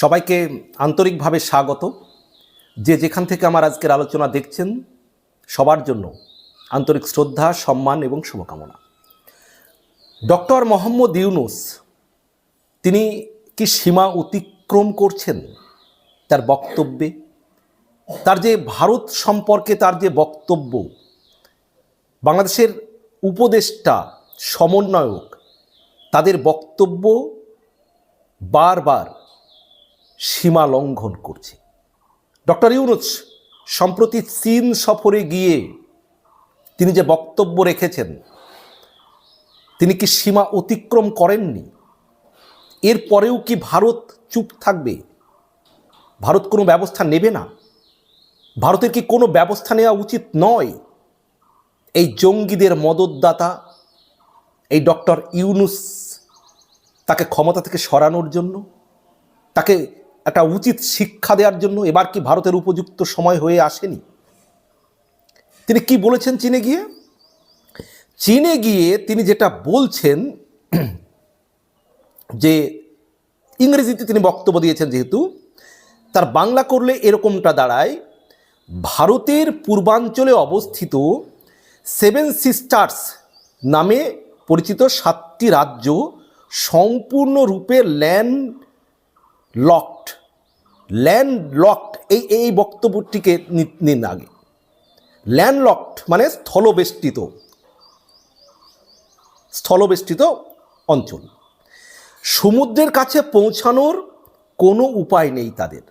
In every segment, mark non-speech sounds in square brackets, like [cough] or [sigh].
সবাইকে আন্তরিকভাবে স্বাগত। যে যেখান থেকে আমার আজকের আলোচনা দেখছেন, সবার জন্য আন্তরিক শ্রদ্ধা, সম্মান এবং শুভকামনা। ডক্টর মোহাম্মদ ইউনুস, তিনি কি সীমা অতিক্রম করছেন তার বক্তব্যে? তার যে ভারত সম্পর্কে তার যে বক্তব্য, বাংলাদেশের উপদেষ্টা, সমন্বয়ক, তাদের বক্তব্য বারবার সীমা লঙ্ঘন করছে। ডক্টর ইউনুস, সম্প্রতি চীন সফরে গিয়ে তিনি যে বক্তব্য রেখেছেন, তিনি কি সীমা অতিক্রম করেননি? এরপরেও কি ভারত চুপ থাকবে? ভারত কোনো ব্যবস্থা নেবে না? ভারতের কি কোনো ব্যবস্থা নেওয়া উচিত নয়? এই জঙ্গিদের মদতদাতা, এই ডক্টর ইউনুস, তাকে ক্ষমতা থেকে সরানোর জন্য, তাকে একটা উচিত শিক্ষা দেওয়ার জন্য এবার কি ভারতের উপযুক্ত সময় হয়ে আসেনি? তিনি কি বলেছেন চীনে গিয়ে? চীনে গিয়ে তিনি যেটা বলছেন, [clears throat] যে ইংরেজিতে তিনি বক্তব্য দিয়েছেন যেহেতু, তার বাংলা করলে এরকমটা দাঁড়ায়, ভারতের পূর্বাঞ্চলে অবস্থিত সেভেন সিস্টার্স নামে পরিচিত সাতটি রাজ্য সম্পূর্ণরূপে ল্যান্ড লকড ল্যান্ড লকড এই এই বক্তব্যটিকে নিন আগে। ল্যান্ড লকড মানে স্থলবেষ্টিত স্থলবেষ্টিত অঞ্চল। সমুদ্রের কাছে পৌঁছানোর কোনো উপায় নেই তাদের।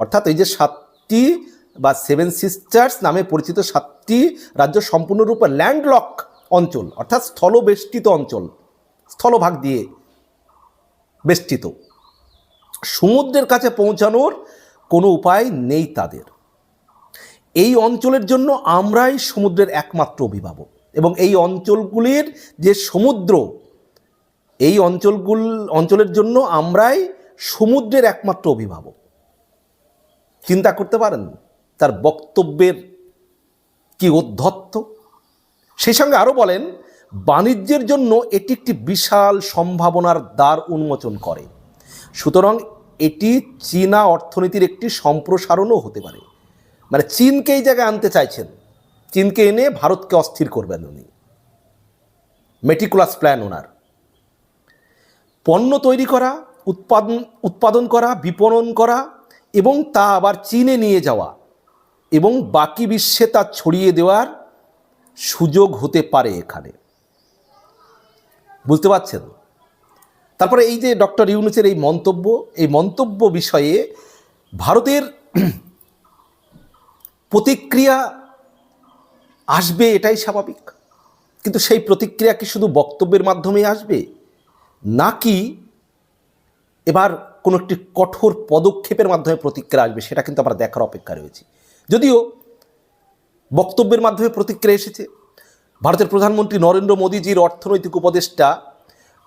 অর্থাৎ এই যে সাতটি বা সেভেন সিস্টার্স নামে পরিচিত সাতটি রাজ্য সম্পূর্ণরূপে ল্যান্ডলক অঞ্চল, অর্থাৎ স্থলবেষ্টিত অঞ্চল, স্থলভাগ দিয়ে বেষ্টিত। সমুদ্রের কাছে পৌঁছানোর কোনো উপায় নেই তাদের। এই অঞ্চলের জন্য আমরাই সমুদ্রের একমাত্র অভিভাবক এবং এই অঞ্চলগুলির যে সমুদ্র, এই অঞ্চলগুল, অঞ্চলের জন্য আমরাই সমুদ্রের একমাত্র অভিভাবক। চিন্তা করতে পারেন, তার বক্তব্যের কি অধ্যত্ত? সেই সঙ্গে আরও বলেন, বাণিজ্যের জন্য এটি একটি বিশাল সম্ভাবনার দ্বার উন্মোচন করে। সুতরাং এটি চীনা অর্থনীতির একটি সম্প্রসারণও হতে পারে। মানে চীনকে এই জায়গায় আনতে চাইছেন। চীনকে এনে ভারতকে অস্থির করবেন উনি। মেটিকুলাস প্ল্যান ওনার। পণ্য তৈরি করা উৎপাদন উৎপাদন করা, বিপণন করা এবং তা আবার চীনে নিয়ে যাওয়া এবং বাকি বিশ্বে তা ছড়িয়ে দেওয়ার সুযোগ হতে পারে এখানে। বুঝতে পারছেন? তারপরে এই যে ডক্টর ইউনুসের এই মন্তব্য এই মন্তব্য বিষয়ে ভারতের প্রতিক্রিয়া আসবে এটাই স্বাভাবিক। কিন্তু সেই প্রতিক্রিয়া কি শুধু বক্তব্যের মাধ্যমে আসবে? নাকি এবার কোনো একটি কঠোর পদক্ষেপের মাধ্যমে প্রতিক্রিয়া আসবে, সেটা কিন্তু আমরা দেখার অপেক্ষা রয়েছে। যদিও বক্তব্যের মাধ্যমে প্রতিক্রিয়া এসেছে, ভারতের প্রধানমন্ত্রী নরেন্দ্র মোদীজির অর্থনৈতিক উপদেষ্টা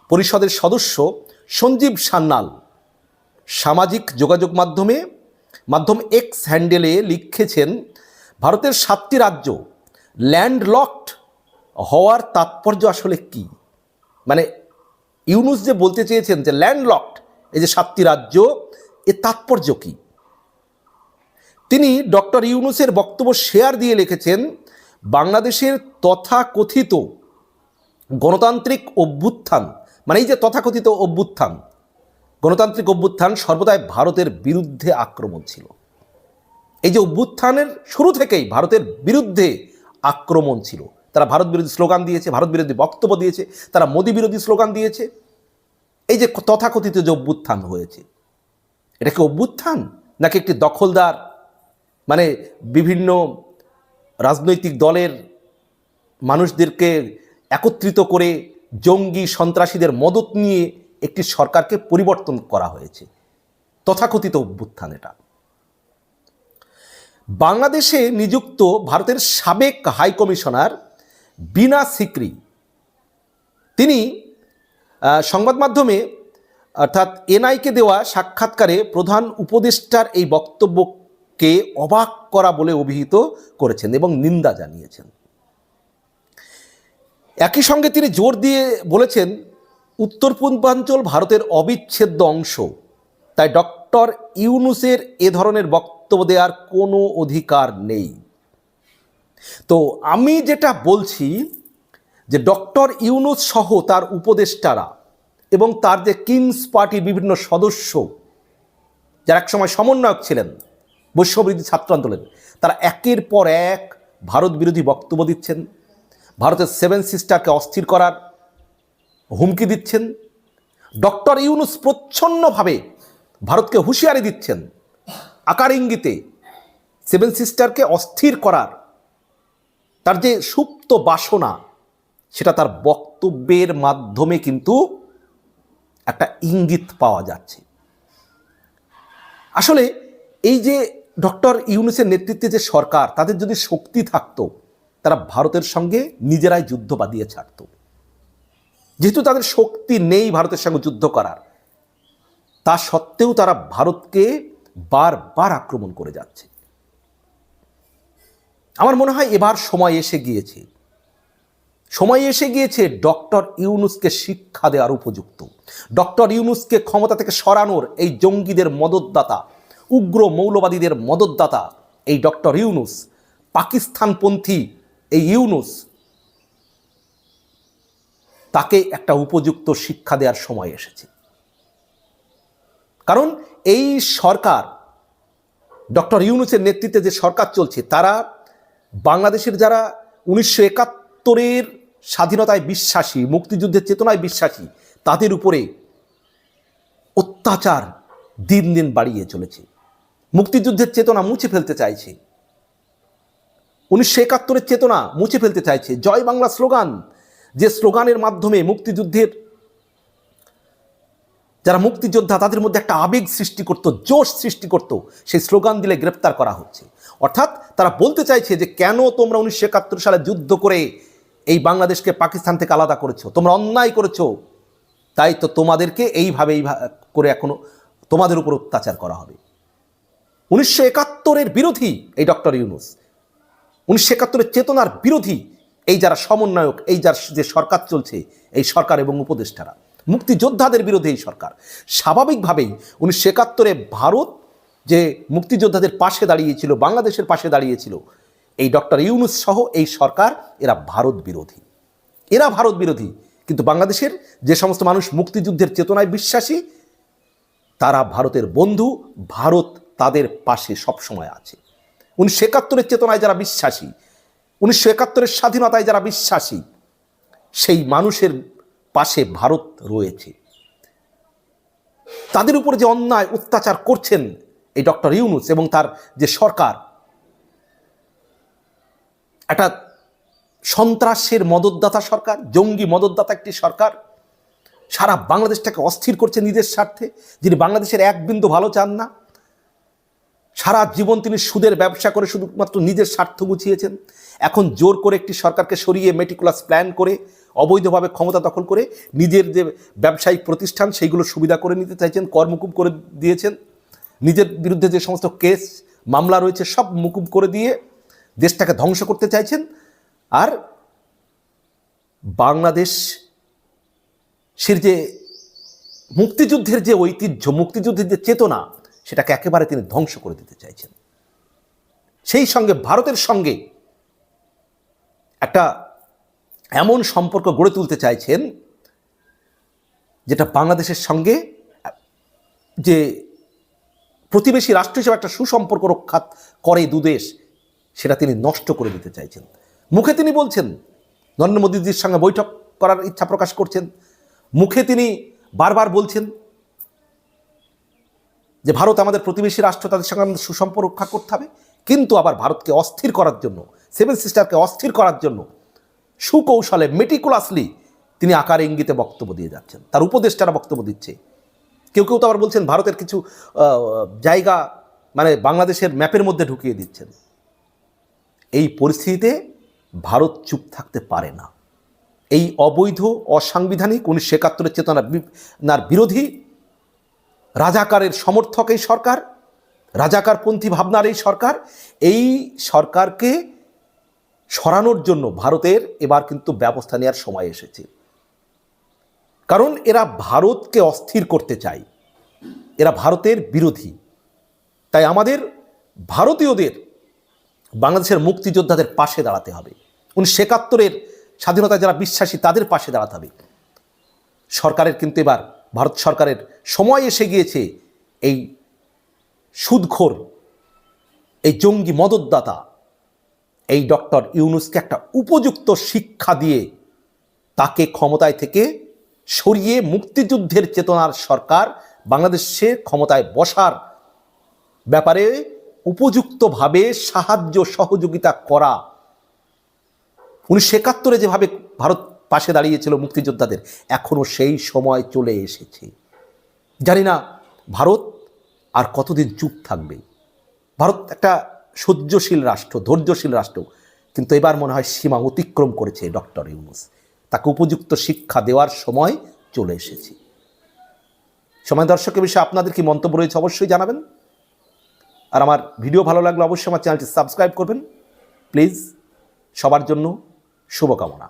পরিষদের সদস্য সঞ্জীব সান্যাল সামাজিক যোগাযোগ মাধ্যমে, মাধ্যম এক্স হ্যান্ডেলে লিখেছেন, ভারতের সাতটি রাজ্য ল্যান্ডলকড হওয়ার তাৎপর্য আসলে কি? মানে ইউনুস যে বলতে চেয়েছেন যে ল্যান্ডলকড, এই যে সাতটি রাজ্য এর তাৎপর্য কী? তিনি ডক্টর ইউনুসের বক্তব্য শেয়ার দিয়ে লিখেছেন, বাংলাদেশের তথাকথিত গণতান্ত্রিক অভ্যুত্থান মানে এই যে তথাকথিত অভ্যুত্থান, গণতান্ত্রিক অভ্যুত্থান সর্বদাই ভারতের বিরুদ্ধে আক্রমণ ছিল। এই যে অভ্যুত্থানের শুরু থেকেই ভারতের বিরুদ্ধে আক্রমণ ছিল। তারা ভারত বিরোধী স্লোগান দিয়েছে, ভারত বিরোধী বক্তব্য দিয়েছে, তারা মোদী বিরোধী স্লোগান দিয়েছে। এই যে তথাকথিত যে অভ্যুত্থান হয়েছে, এটা কি অভ্যুত্থান নাকি একটি দখলদার মানে বিভিন্ন রাজনৈতিক দলের মানুষদেরকে একত্রিত করে জঙ্গি সন্ত্রাসীদের মদত নিয়ে একটি সরকারকে পরিবর্তন করা হয়েছে। তথাকথিত অভ্যুত্থান এটা। বাংলাদেশে নিযুক্ত ভারতের সাবেক হাই কমিশনার বিনা সিকরি। তিনি সংবাদ মাধ্যমে, অর্থাৎ এনআইকে দেওয়া সাক্ষাৎকারে প্রধান উপদেষ্টার এই বক্তব্যকে অবাক করা বলে অভিহিত করেছেন এবং নিন্দা জানিয়েছেন। একই সঙ্গে তিনি জোর দিয়ে বলেছেন, উত্তর পূর্বাঞ্চল ভারতের অবিচ্ছেদ্য অংশ। তাই ডক্টর ইউনুসের এ ধরনের বক্তব্য দেওয়ার কোনো অধিকার নেই। তো আমি যেটা বলছি, যে ডক্টর ইউনুস সহ তার উপদেষ্টারা এবং তার যে কিংস পার্টির বিভিন্ন সদস্য, যারা একসময় সমন্বয়ক ছিলেন বৈশ্যবিরোধী ছাত্র আন্দোলন, তারা একের পর এক ভারত বিরোধী বক্তব্য দিচ্ছেন। ভারতের সেভেন সিস্টারকে অস্থির করার হুমকি দিচ্ছেন। ডক্টর ইউনুস প্রচ্ছন্নভাবে ভারতকে হুঁশিয়ারি দিচ্ছেন। আকার ইঙ্গিতে সেভেন সিস্টারকে অস্থির করার তার যে সুপ্ত বাসনা, সেটা তার বক্তব্যের মাধ্যমে কিন্তু একটা ইঙ্গিত পাওয়া যাচ্ছে। আসলে এই যে ডক্টর ইউনুসের নেতৃত্বে যে সরকার, তাদের যদি শক্তি থাকতো তারা ভারতের সঙ্গে নিজেরাই যুদ্ধ বাঁধিয়ে ছাড়ত। যেহেতু তাদের শক্তি নেই ভারতের সঙ্গে যুদ্ধ করার, তা সত্ত্বেও তারা ভারতকে বারবার আক্রমণ করে যাচ্ছে। আমার মনে হয় এবার সময় এসে গিয়েছে। সময় এসে গিয়েছে ডক্টর ইউনুসকে শিক্ষা দেওয়ার উপযুক্ত। ডক্টর ইউনুসকে ক্ষমতা থেকে সরানোর এই জঙ্গিদের মদতদাতা, উগ্র মৌলবাদীদের মদতদাতা এই ডক্টর ইউনুস, পাকিস্তানপন্থী এই ইউনুস তাকে একটা উপযুক্ত শিক্ষা দেওয়ার সময় এসেছে। কারণ এই সরকার, ডক্টর ইউনুসের নেতৃত্বে যে সরকার চলছে, তারা বাংলাদেশের যারা উনিশশো একাত্তরের স্বাধীনতায় বিশ্বাসী, মুক্তিযুদ্ধের চেতনায় বিশ্বাসী, তাদের উপরে অত্যাচার দিন দিন বাড়িয়ে চলেছে। মুক্তিযুদ্ধের চেতনা মুছে ফেলতে চাইছে। উনিশশো একাত্তরের চেতনা মুছে ফেলতে চাইছে। জয় বাংলা স্লোগান। যে স্লোগানের মাধ্যমে মুক্তিযুদ্ধের যারা মুক্তিযোদ্ধা, তাদের মধ্যে একটা আবেগ সৃষ্টি করত, জোশ সৃষ্টি করত। সেই স্লোগান দিলে গ্রেপ্তার করা হচ্ছে। অর্থাৎ তারা বলতে চাইছে যে, কেন তোমরা উনিশশো একাত্তর সালে যুদ্ধ করে এই বাংলাদেশকে পাকিস্তান থেকে আলাদা করেছ? তোমরা অন্যায় করেছ। তাই তো তোমাদেরকে এইভাবে এইভাবে করে এখনও তোমাদের উপর অত্যাচার করা হবে। উনিশশো একাত্তরের বিরোধী এই ডক্টর ইউনুস উনিশশো একাত্তরের চেতনার বিরোধী এই যারা সমন্বয়ক, এই যার যে সরকার চলছে, এই সরকার এবং উপদেষ্টারা, মুক্তিযোদ্ধাদের বিরোধী এই সরকার। স্বাভাবিকভাবেই উনিশশো একাত্তরে ভারত যে মুক্তিযোদ্ধাদের পাশে দাঁড়িয়েছিল, বাংলাদেশের পাশে দাঁড়িয়েছিল, এই ডক্টর ইউনুস সহ এই সরকার, এরা ভারত বিরোধী। এরা ভারত বিরোধী, কিন্তু বাংলাদেশের যে সমস্ত মানুষ মুক্তিযুদ্ধের চেতনায় বিশ্বাসী, তারা ভারতের বন্ধু, ভারত তাদের পাশে সবসময় আছে। উনিশশো একাত্তরের চেতনায় যারা বিশ্বাসী, উনিশশো একাত্তরের স্বাধীনতায় যারা বিশ্বাসী, সেই মানুষের পাশে ভারত রয়েছে। তাদের উপর যে অন্যায় অত্যাচার করছেন এই ডক্টর ইউনুস এবং তার যে সরকার, একটা সন্ত্রাসের মদতদাতা সরকার, জঙ্গি মদতদাতা একটি সরকার, সারা বাংলাদেশটাকে অস্থির করছে নিজের স্বার্থে, যিনি বাংলাদেশের এক বিন্দু ভালো চান না। সারা জীবন তিনি সুদের ব্যবসা করে শুধুমাত্র নিজের স্বার্থ গুছিয়েছেন। এখন জোর করে একটি সরকারকে সরিয়ে মেটিকুলাস প্ল্যান করে, অবৈধভাবে ক্ষমতা দখল করে নিজের যে ব্যবসায়িক প্রতিষ্ঠান, সেইগুলো সুবিধা করে নিতে চাইছেন কর মুকুব করে দিয়েছেন। নিজের বিরুদ্ধে যে সমস্ত কেস, মামলা রয়েছে, সব মুকুব করে দিয়ে দেশটাকে ধ্বংস করতে চাইছেন। আর বাংলাদেশ সের যে মুক্তিযুদ্ধের যে ঐতিহ্য, মুক্তিযুদ্ধের যে চেতনা সেটাকে একেবারে তিনি ধ্বংস করে দিতে চাইছেন। সেই সঙ্গে ভারতের সঙ্গে একটা এমন সম্পর্ক গড়ে তুলতে চাইছেন যেটা বাংলাদেশের সঙ্গে যে প্রতিবেশী রাষ্ট্র হিসেবে একটা সুসম্পর্ক রক্ষা করে দুদেশ সেটা তিনি নষ্ট করে দিতে চাইছেন। মুখে তিনি বলছেন, নরেন্দ্র মোদীজির সঙ্গে বৈঠক করার ইচ্ছা প্রকাশ করছেন। মুখে তিনি বারবার বলছেন যে ভারত আমাদের প্রতিবেশী রাষ্ট্র, তাদের সঙ্গে আমাদের সুসম্পর্ক রক্ষা করতে হবে। কিন্তু আবার ভারতকে অস্থির করার জন্য সেভেন সিস্টারকে অস্থির করার জন্য সুকৌশলে মেটিকুলাসলি তিনি আকার ইঙ্গিতে বক্তব্য দিয়ে যাচ্ছেন। তার উপদেষ্টারা বক্তব্য দিচ্ছে। কেউ কেউ তো আবার বলছেন, ভারতের কিছু জায়গা মানে বাংলাদেশের ম্যাপের মধ্যে ঢুকিয়ে দিচ্ছেন। এই পরিস্থিতিতে ভারত চুপ থাকতে পারে না। এই অবৈধ, অসাংবিধানিক উনিশশো একাত্তরের চেতনা বি- নার বিরোধী রাজাকারের সমর্থক এই সরকার রাজাকারপন্থী ভাবনার এই সরকার, এই সরকারকে সরানোর জন্য ভারতের এবার কিন্তু ব্যবস্থা নেওয়ার সময় এসেছে। কারণ এরা ভারতকে অস্থির করতে চায়। এরা ভারতের বিরোধী। তাই আমাদের ভারতীয়দের, বাংলাদেশের মুক্তিযোদ্ধাদের পাশে দাঁড়াতে হবে। উনিশশো একাত্তরের স্বাধীনতা যারা বিশ্বাসী, তাদের পাশে দাঁড়াতে হবে। সরকারের কিন্তু এবার ভারত সরকারের সময় এসে গিয়েছে এই সুদখোর, এই জঙ্গি মদতদাতা, এই ডক্টর ইউনুসকে একটা উপযুক্ত শিক্ষা দিয়ে তাকে ক্ষমতায় থেকে সরিয়ে মুক্তিযুদ্ধের চেতনার সরকার বাংলাদেশে ক্ষমতায় বসার ব্যাপারে উপযুক্তভাবে সাহায্য সহযোগিতা করা। উনিশশো একাত্তরে যেভাবে ভারত পাশে দাঁড়িয়েছিল মুক্তিযোদ্ধাদের। এখনও সেই সময় চলে এসেছে। জানি না ভারত আর কতদিন চুপ থাকবে। ভারত একটা সহ্যশীল রাষ্ট্র, ধৈর্যশীল রাষ্ট্র। কিন্তু এবার মনে হয় সীমা অতিক্রম করেছে ডক্টর ইউনুস। তাকে উপযুক্ত শিক্ষা দেওয়ার সময় চলে এসেছে। সময় দর্শকের বিষয়ে আপনাদের কি মন্তব্য রয়েছে অবশ্যই জানাবেন। আর আমার ভিডিও ভালো লাগলে অবশ্যই আমার চ্যানেলটি সাবস্ক্রাইব করবেন। প্লিজ, সবার জন্য শুভকামনা।